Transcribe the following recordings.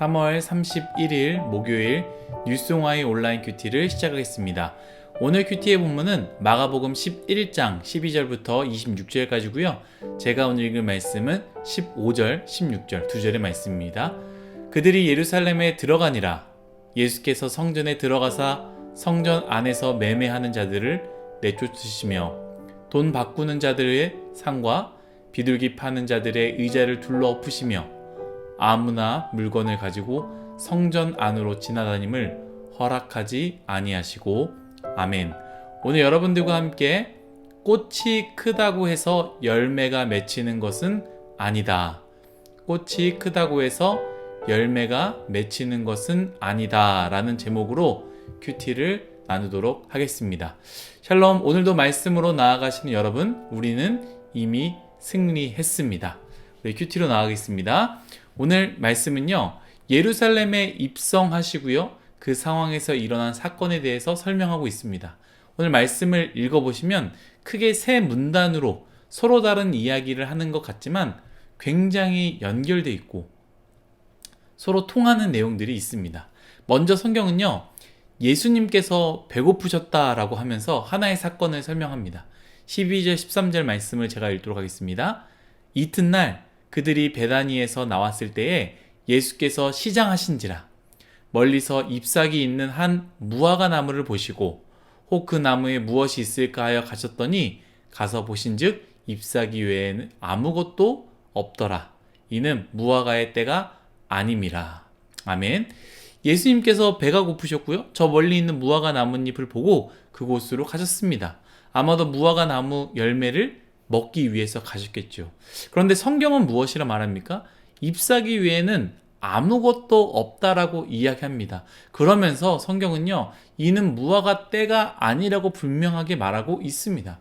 3월 31일 목요일 뉴송아이 온라인 큐티를 시작하겠습니다. 오늘 큐티의 본문은 마가복음 11장 12절부터 26절까지고요. 제가 오늘 읽을 말씀은 15절, 16절 두 절의 말씀입니다. 그들이 예루살렘에 들어가니라 예수께서 성전에 들어가사 성전 안에서 매매하는 자들을 내쫓으시며 돈 바꾸는 자들의 상과 비둘기 파는 자들의 의자를 둘러 엎으시며 아무나 물건을 가지고 성전 안으로 지나다님을 허락하지 아니하시고 아멘. 오늘 여러분들과 함께 꽃이 크다고 해서 열매가 맺히는 것은 아니다. 꽃이 크다고 해서 열매가 맺히는 것은 아니다. 라는 제목으로 큐티를 나누도록 하겠습니다. 샬롬, 오늘도 말씀으로 나아가시는 여러분, 우리는 이미 승리했습니다. 우리 큐티로 나가겠습니다. 오늘 말씀은요, 예루살렘에 입성하시고요, 그 상황에서 일어난 사건에 대해서 설명하고 있습니다. 오늘 말씀을 읽어보시면 크게 세 문단으로 서로 다른 이야기를 하는 것 같지만 굉장히 연결돼 있고 서로 통하는 내용들이 있습니다. 먼저 성경은요, 예수님께서 배고프셨다라고 하면서 하나의 사건을 설명합니다. 12절, 13절 말씀을 제가 읽도록 하겠습니다. 이튿날 그들이 베다니에서 나왔을 때에 예수께서 시장하신지라 멀리서 잎사귀 있는 한 무화과 나무를 보시고 혹 그 나무에 무엇이 있을까 하여 가셨더니 가서 보신즉 잎사귀 외에는 아무것도 없더라. 이는 무화과의 때가 아님이라. 아멘. 예수님께서 배가 고프셨고요. 저 멀리 있는 무화과 나뭇잎을 보고 그곳으로 가셨습니다. 아마도 무화과 나무 열매를 먹기 위해서 가셨겠죠. 그런데 성경은 무엇이라 말합니까? 잎사귀 외에는 아무것도 없다라고 이야기합니다. 그러면서 성경은요, 이는 무화과 때가 아니라고 분명하게 말하고 있습니다.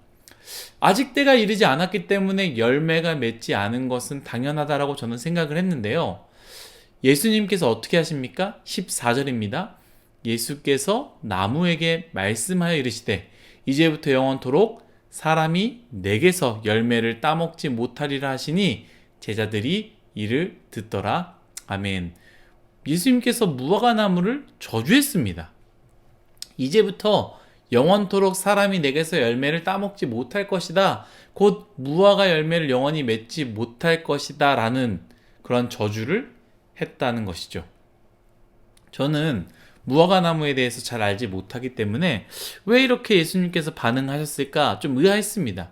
아직 때가 이르지 않았기 때문에 열매가 맺지 않은 것은 당연하다라고 저는 생각을 했는데요. 예수님께서 어떻게 하십니까? 14절입니다. 예수께서 나무에게 말씀하여 이르시되 이제부터 영원토록 사람이 내게서 열매를 따먹지 못하리라 하시니 제자들이 이를 듣더라. 아멘. 예수님께서 무화과 나무를 저주했습니다. 이제부터 영원토록 사람이 내게서 열매를 따먹지 못할 것이다. 곧 무화과 열매를 영원히 맺지 못할 것이다. 라는 그런 저주를 했다는 것이죠. 저는 무화과 나무에 대해서 잘 알지 못하기 때문에 왜 이렇게 예수님께서 반응하셨을까 좀 의아했습니다.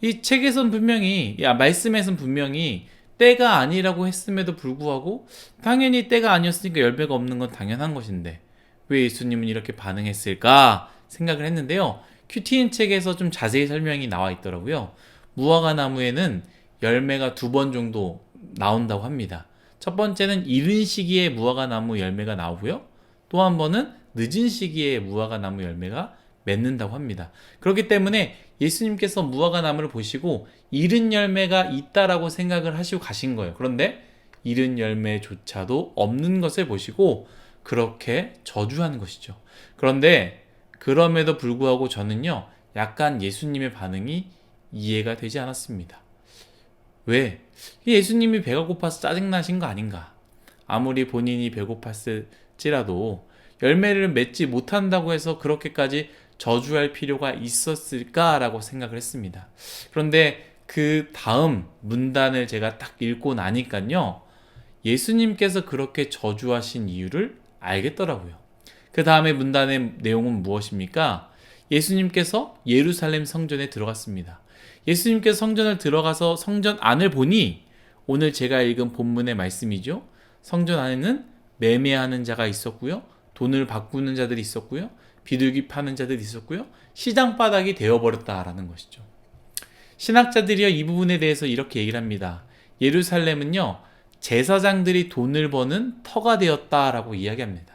이 책에선 분명히, 야, 말씀에선 분명히 때가 아니라고 했음에도 불구하고 당연히 때가 아니었으니까 열매가 없는 건 당연한 것인데 왜 예수님은 이렇게 반응했을까 생각을 했는데요. 큐티인 책에서 좀 자세히 설명이 나와 있더라고요. 무화과 나무에는 열매가 두 번 정도 나온다고 합니다. 첫 번째는 이른 시기에 무화과 나무 열매가 나오고요. 또 한 번은 늦은 시기에 무화과 나무 열매가 맺는다고 합니다. 그렇기 때문에 예수님께서 무화과 나무를 보시고 이른 열매가 있다라고 생각을 하시고 가신 거예요. 그런데 이른 열매조차도 없는 것을 보시고 그렇게 저주하는 것이죠. 그런데 그럼에도 불구하고 저는요, 약간 예수님의 반응이 이해가 되지 않았습니다. 왜? 예수님이 배가 고파서 짜증나신 거 아닌가? 아무리 본인이 배고팠을 지라도 열매를 맺지 못한다고 해서 그렇게까지 저주할 필요가 있었을까라고 생각을 했습니다. 그런데 그 다음 문단을 제가 딱 읽고 나니까요. 예수님께서 그렇게 저주하신 이유를 알겠더라고요. 그 다음에 문단의 내용은 무엇입니까? 예수님께서 예루살렘 성전에 들어갔습니다. 예수님께서 성전을 들어가서 성전 안을 보니 오늘 제가 읽은 본문의 말씀이죠. 성전 안에는 매매하는 자가 있었고요. 돈을 바꾸는 자들이 있었고요. 비둘기 파는 자들이 있었고요. 시장 바닥이 되어버렸다라는 것이죠. 신학자들이요, 이 부분에 대해서 이렇게 얘기를 합니다. 예루살렘은요, 제사장들이 돈을 버는 터가 되었다라고 이야기합니다.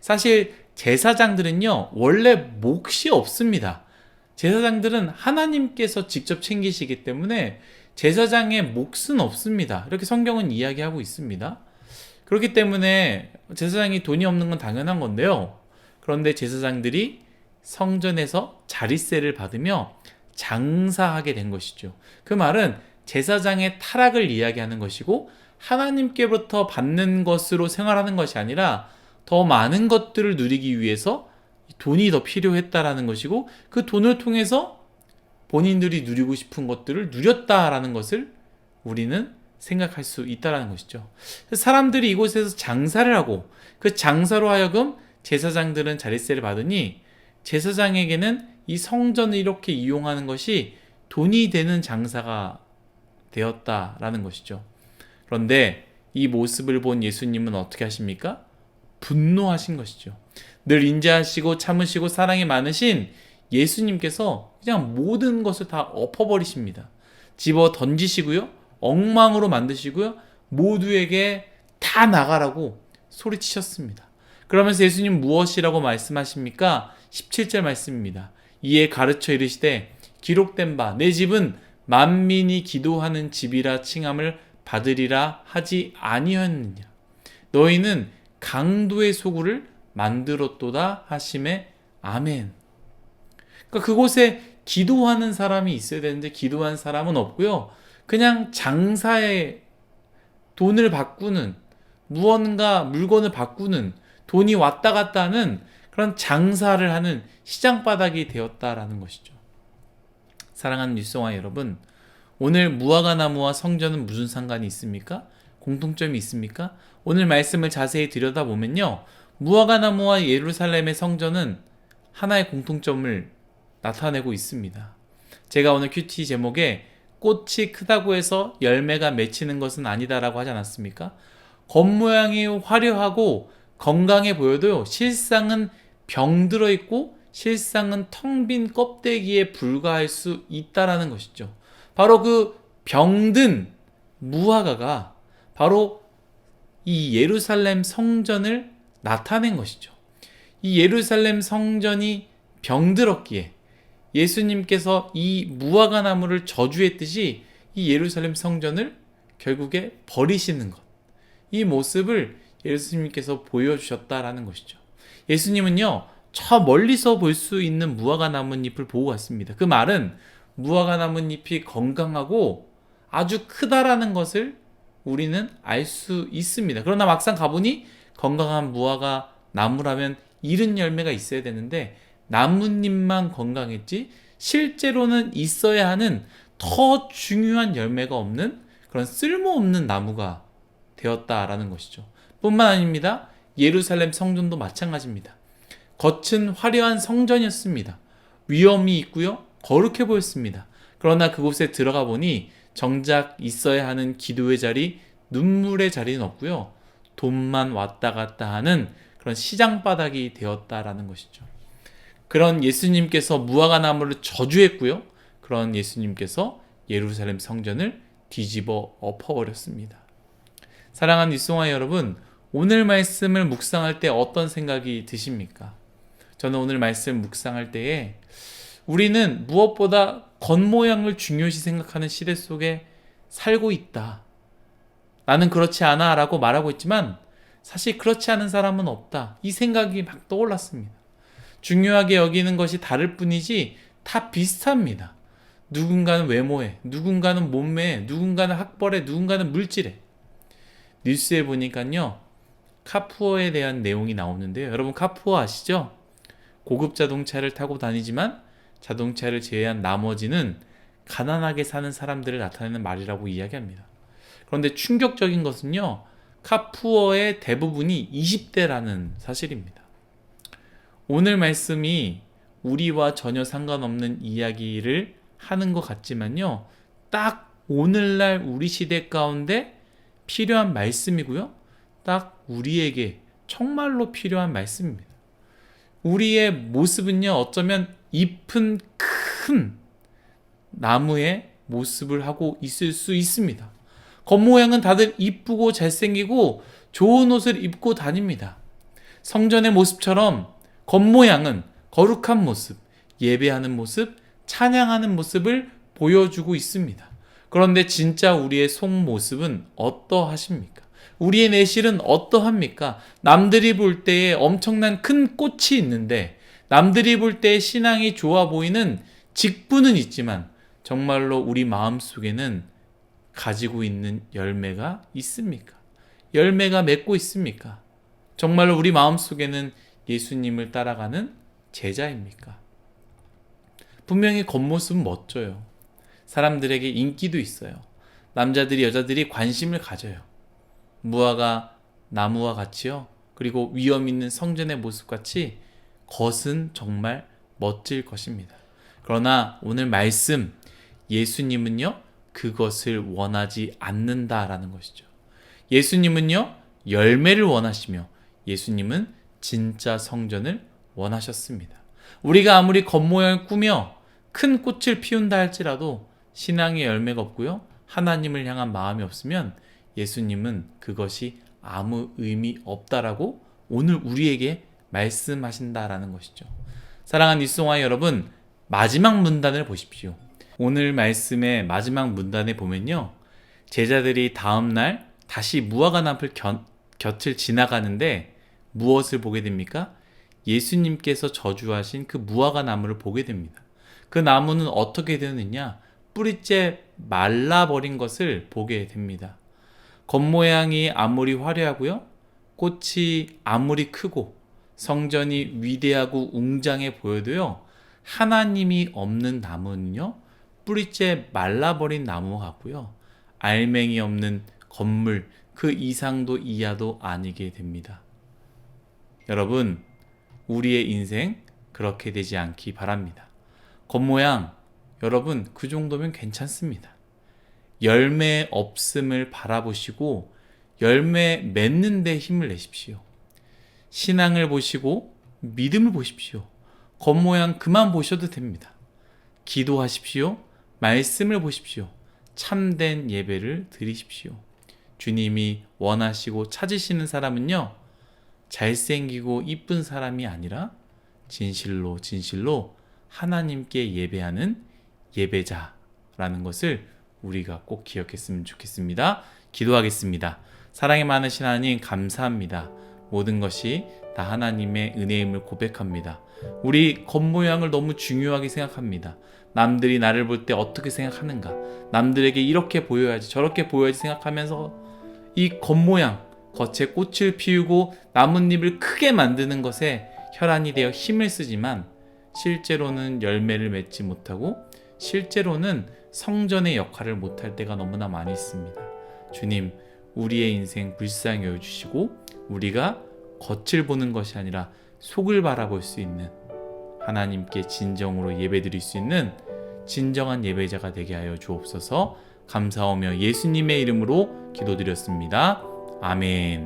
사실 제사장들은요, 원래 몫이 없습니다. 제사장들은 하나님께서 직접 챙기시기 때문에 제사장의 몫은 없습니다. 이렇게 성경은 이야기하고 있습니다. 그렇기 때문에 제사장이 돈이 없는 건 당연한 건데요. 그런데 제사장들이 성전에서 자리세를 받으며 장사하게 된 것이죠. 그 말은 제사장의 타락을 이야기하는 것이고 하나님께부터 받는 것으로 생활하는 것이 아니라 더 많은 것들을 누리기 위해서 돈이 더 필요했다라는 것이고 그 돈을 통해서 본인들이 누리고 싶은 것들을 누렸다라는 것을 우리는 생각할 수 있다라는 것이죠. 사람들이 이곳에서 장사를 하고 그 장사로 하여금 제사장들은 자릿세를 받으니 제사장에게는 이 성전을 이렇게 이용하는 것이 돈이 되는 장사가 되었다라는 것이죠. 그런데 이 모습을 본 예수님은 어떻게 하십니까? 분노하신 것이죠. 늘 인자하시고 참으시고 사랑이 많으신 예수님께서 그냥 모든 것을 다 엎어버리십니다. 집어 던지시고요. 엉망으로 만드시고요. 모두에게 다 나가라고 소리치셨습니다. 그러면서 예수님 무엇이라고 말씀하십니까? 17절 말씀입니다. 이에 가르쳐 이르시되 기록된 바 내 집은 만민이 기도하는 집이라 칭함을 받으리라 하지 아니었느냐 너희는 강도의 소굴을 만들었도다 하심에 아멘. 그러니까 그곳에 기도하는 사람이 있어야 되는데 기도한 사람은 없고요. 그냥 장사에 돈을 바꾸는 무언가 물건을 바꾸는 돈이 왔다 갔다 하는 그런 장사를 하는 시장 바닥이 되었다라는 것이죠. 사랑하는 뉴스와 여러분, 오늘 무화과 나무와 성전은 무슨 상관이 있습니까? 공통점이 있습니까? 오늘 말씀을 자세히 들여다보면요. 무화과 나무와 예루살렘의 성전은 하나의 공통점을 나타내고 있습니다. 제가 오늘 큐티 제목에 꽃이 크다고 해서 열매가 맺히는 것은 아니다라고 하지 않았습니까? 겉모양이 화려하고 건강해 보여도요, 실상은 병들어 있고 실상은 텅 빈 껍데기에 불과할 수 있다라는 것이죠. 바로 그 병든 무화과가 바로 이 예루살렘 성전을 나타낸 것이죠. 이 예루살렘 성전이 병들었기에 예수님께서 이 무화과 나무를 저주했듯이 이 예루살렘 성전을 결국에 버리시는 것. 이 모습을 예수님께서 보여주셨다라는 것이죠. 예수님은요, 저 멀리서 볼 수 있는 무화과 나뭇잎을 보고 갔습니다. 그 말은 무화과 나뭇잎이 건강하고 아주 크다라는 것을 우리는 알 수 있습니다. 그러나 막상 가보니 건강한 무화과 나무라면 이른 열매가 있어야 되는데 나뭇잎만 건강했지 실제로는 있어야 하는 더 중요한 열매가 없는 그런 쓸모없는 나무가 되었다라는 것이죠. 뿐만 아닙니다. 예루살렘 성전도 마찬가지입니다. 겉은 화려한 성전이었습니다. 위험이 있고요. 거룩해 보였습니다. 그러나 그곳에 들어가 보니 정작 있어야 하는 기도의 자리, 눈물의 자리는 없고요. 돈만 왔다 갔다 하는 그런 시장 바닥이 되었다라는 것이죠. 그런 예수님께서 무화과 나무를 저주했고요. 그런 예수님께서 예루살렘 성전을 뒤집어 엎어버렸습니다. 사랑하는 이송아 여러분, 오늘 말씀을 묵상할 때 어떤 생각이 드십니까? 저는 오늘 말씀 묵상할 때에 우리는 무엇보다 겉모양을 중요시 생각하는 시대 속에 살고 있다. 나는 그렇지 않아 라고 말하고 있지만 사실 그렇지 않은 사람은 없다. 이 생각이 막 떠올랐습니다. 중요하게 여기는 것이 다를 뿐이지 다 비슷합니다. 누군가는 외모에, 누군가는 몸매에, 누군가는 학벌에, 누군가는 물질에. 뉴스에 보니까요, 카푸어에 대한 내용이 나오는데요. 여러분 카푸어 아시죠? 고급 자동차를 타고 다니지만 자동차를 제외한 나머지는 가난하게 사는 사람들을 나타내는 말이라고 이야기합니다. 그런데 충격적인 것은요, 카푸어의 대부분이 20대라는 사실입니다. 오늘 말씀이 우리와 전혀 상관없는 이야기를 하는 것 같지만요, 딱 오늘날 우리 시대 가운데 필요한 말씀이고요, 딱 우리에게 정말로 필요한 말씀입니다. 우리의 모습은요, 어쩌면 잎은 큰 나무의 모습을 하고 있을 수 있습니다. 겉모양은 다들 이쁘고 잘생기고 좋은 옷을 입고 다닙니다. 성전의 모습처럼 겉모양은 거룩한 모습, 예배하는 모습, 찬양하는 모습을 보여주고 있습니다. 그런데 진짜 우리의 속 모습은 어떠하십니까? 우리의 내실은 어떠합니까? 남들이 볼 때에 엄청난 큰 꽃이 있는데, 남들이 볼 때 신앙이 좋아 보이는 직분은 있지만, 정말로 우리 마음 속에는 가지고 있는 열매가 있습니까? 열매가 맺고 있습니까? 정말로 우리 마음 속에는 예수님을 따라가는 제자입니까? 분명히 겉모습은 멋져요. 사람들에게 인기도 있어요. 남자들이 여자들이 관심을 가져요. 무화과 나무와 같이요. 그리고 위험 있는 성전의 모습 같이 겉은 정말 멋질 것입니다. 그러나 오늘 말씀 예수님은요 그것을 원하지 않는다라는 것이죠. 예수님은요 열매를 원하시며 예수님은 진짜 성전을 원하셨습니다. 우리가 아무리 겉모양을 꾸며 큰 꽃을 피운다 할지라도 신앙의 열매가 없고요 하나님을 향한 마음이 없으면 예수님은 그것이 아무 의미 없다라고 오늘 우리에게 말씀하신다라는 것이죠. 사랑하는 일송아 여러분, 마지막 문단을 보십시오. 오늘 말씀의 마지막 문단에 보면요. 제자들이 다음날 다시 무화과 곁, 곁을 지나가는데 무엇을 보게 됩니까? 예수님께서 저주하신 그 무화과 나무를 보게 됩니다. 그 나무는 어떻게 되느냐? 뿌리째 말라버린 것을 보게 됩니다. 겉모양이 아무리 화려하고요. 꽃이 아무리 크고 성전이 위대하고 웅장해 보여도요. 하나님이 없는 나무는요. 뿌리째 말라버린 나무 같고요. 알맹이 없는 건물 그 이상도 이하도 아니게 됩니다. 여러분, 우리의 인생 그렇게 되지 않기 바랍니다. 겉모양 여러분 그 정도면 괜찮습니다. 열매 없음을 바라보시고 열매 맺는 데 힘을 내십시오. 신앙을 보시고 믿음을 보십시오. 겉모양 그만 보셔도 됩니다. 기도하십시오. 말씀을 보십시오. 참된 예배를 드리십시오. 주님이 원하시고 찾으시는 사람은요, 잘생기고 이쁜 사람이 아니라 진실로 진실로 하나님께 예배하는 예배자라는 것을 우리가 꼭 기억했으면 좋겠습니다. 기도하겠습니다. 사랑이 많으신 하나님 감사합니다. 모든 것이 다 하나님의 은혜임을 고백합니다. 우리 겉모양을 너무 중요하게 생각합니다. 남들이 나를 볼 때 어떻게 생각하는가? 남들에게 이렇게 보여야지 저렇게 보여야지 생각하면서 이 겉모양, 겉에 꽃을 피우고 나뭇잎을 크게 만드는 것에 혈안이 되어 힘을 쓰지만 실제로는 열매를 맺지 못하고 실제로는 성전의 역할을 못할 때가 너무나 많이 있습니다. 주님, 우리의 인생 불쌍히 여주시고 우리가 겉을 보는 것이 아니라 속을 바라볼 수 있는 하나님께 진정으로 예배드릴 수 있는 진정한 예배자가 되게 하여 주옵소서 감사하며 예수님의 이름으로 기도드렸습니다. 아멘.